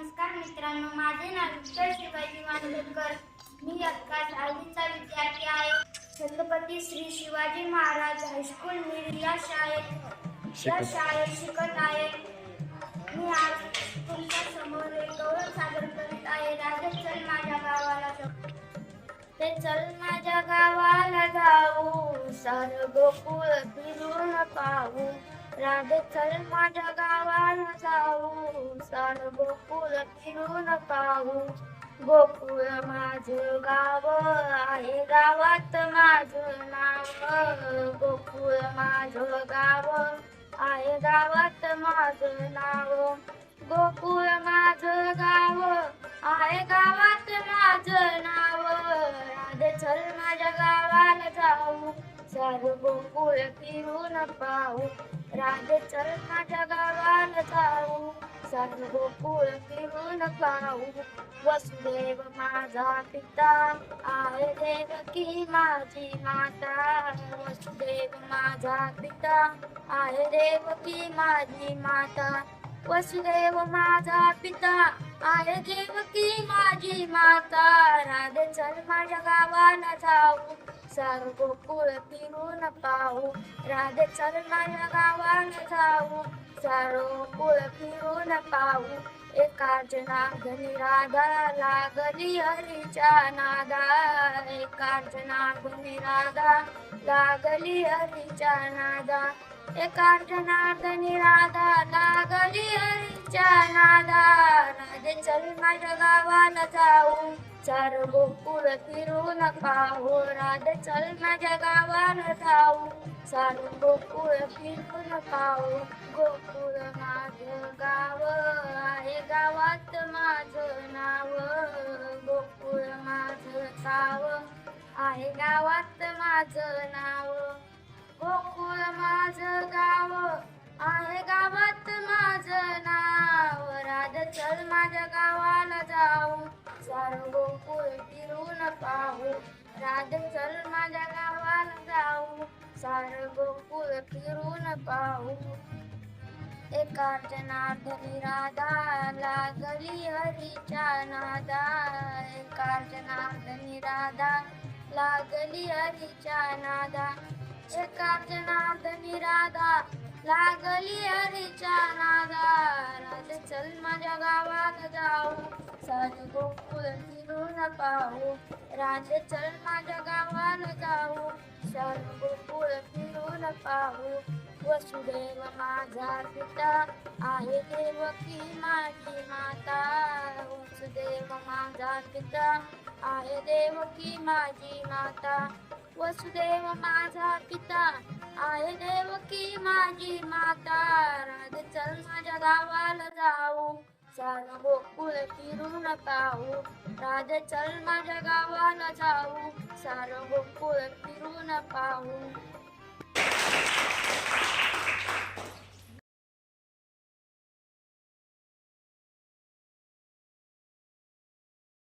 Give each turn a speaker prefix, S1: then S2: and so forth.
S1: नमस्कार मित्रांनो माझे नाव विठ्ठल शिवाजी मांडलेकर मी अक्का दहावीचा विद्यार्थी आहे. छत्रपती श्री शिवाजी महाराज हायस्कूल मिर या शाळेत या शाळेत शिकत आहे. मी आज तुमच्यासमोर एक गौरव सादर करीत आहे. राधे चल माझ्या गावाला जाऊ. ते चल माझ्या गावाला जाऊ. सार गोकुळ फिरून पाहू. राधे चल माझ्या गावाला जाऊ. सार गोकुल फिरून पाहू. गोकुळ माझं गाव आहे. गावात माझं नाव. गोकुळ माझं गाव आहे. गावात माझं नाव. गोकुळ माझं गाव आहे. गावात माझं नाव. राधे चल माझ्या गावाला जाऊ. सार गोकुळ फिरून पाहू. राधे चल माझ्या गावाला जाऊ. सार गोकुळ फिरून पाहू. वसुदेव माझा पिता आहे देवकी माझी माता. वसुदेव माझा पिता आहे देवकी माझी माता. वसुदेव माझा पिता आहे देवकी माझी माता. राधे चल माझ्या गावाला जाऊ. गोकुळ फिरून पाहू. राधे चल गावान जाऊ. सार गोकुळ फिरून पाहू. एका राधा लागली हरीच्या नादा. एका जनार्दनी राधा लागली हरीच्या नादा. एका जनार्दनी चल माझ्या गावाला जाऊ चार गोकुळ फिरून पाहू राधे चल माझ्या गावाला जाऊ चार गोकुळ फिरून पाहू गोकुळ माझं गाव आहे गावात माझं नाव गोकुळ माझं गाव आहे गावात माझं नाव गोकुळ माझं गाव आहे गावात राधा चल माझ्या गावाला जाऊ. सार गोकुळ फिरून पाहू. एका जनार्दनी राधा लागली हरीच्या नादा. एका जनार्दनी राधा लागली हरीच्या नादा. एका जनार्दनी राधा लागली हरीच्या नादा. राधे चल माझ्या गावाला जाऊ. सारे गोकुळ फिरून पाहू राधे चल माझ्या गावाला जाऊ सारे गोकुळ फिरून पाहू वसुदेव माझा पिता आहे देव की माझी माता. वसुदेव माझा पिता आहे देव की माझी माता. वसुदेव माझा पिता आहे देव की माझी माता. राधे चल माझ्या गावाला जाऊ छान गोकुळ फिरून पाहू राधे चल माझ्या गावाला जाऊ सार गोकुळ फिरून पाहू